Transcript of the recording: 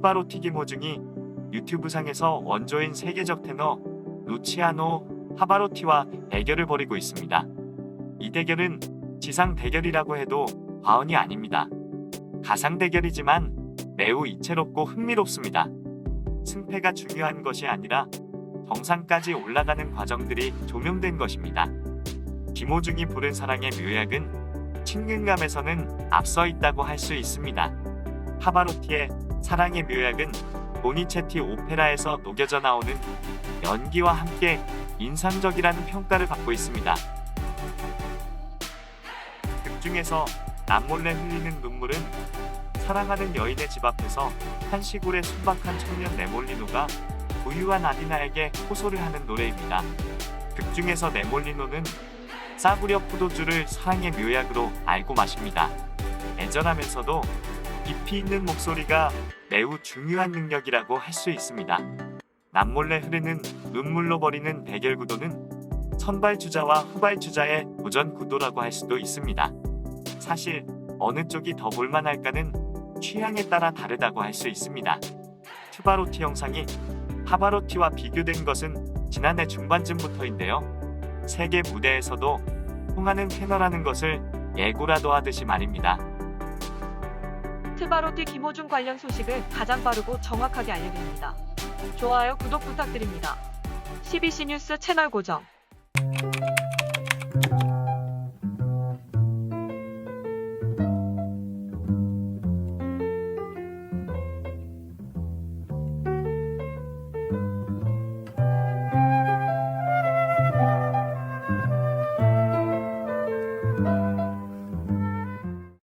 투바로티 김호중이 유튜브상에서 원조인 세계적 테너 루치아노 파바로티와 대결을 벌이고 있습니다. 이 대결은 지상 대결이라고 해도 과언이 아닙니다. 가상 대결이지만 매우 이채롭고 흥미롭습니다. 승패가 중요한 것이 아니라 정상까지 올라가는 과정들이 조명된 것입니다. 김호중이 부른 사랑의 묘약은 친근감에서는 앞서 있다고 할 수 있습니다. 파바로티의 사랑의 묘약은 보니체티 오페라에서 녹여져 나오는 연기와 함께 인상적이라는 평가를 받고 있습니다. 극 중에서 남몰래 흘리는 눈물은 사랑하는 여인의 집 앞에서 한 시골의 순박한 청년 네몰리노가 부유한 아디나에게 호소를 하는 노래입니다. 극 중에서 네몰리노는 싸구려 포도주를 사랑의 묘약으로 알고 마십니다. 애절하면서도 깊이 있는 목소리가 매우 중요한 능력이라고 할 수 있습니다. 남몰래 흐르는 눈물로 버리는 대결 구도는 선발 주자와 후발 주자의 도전 구도라고 할 수도 있습니다. 사실 어느 쪽이 더 볼만할까는 취향에 따라 다르다고 할 수 있습니다. 투바로티 영상이 파바로티와 비교된 것은 지난해 중반쯤부터인데요. 세계 무대에서도 통하는 테너라는 것을 예고라도 하듯이 말입니다. 트바로티 김호중 관련 소식을 가장 빠르고 정확하게 알려드립니다. 좋아요, 구독 부탁드립니다. CBC 뉴스 채널 고정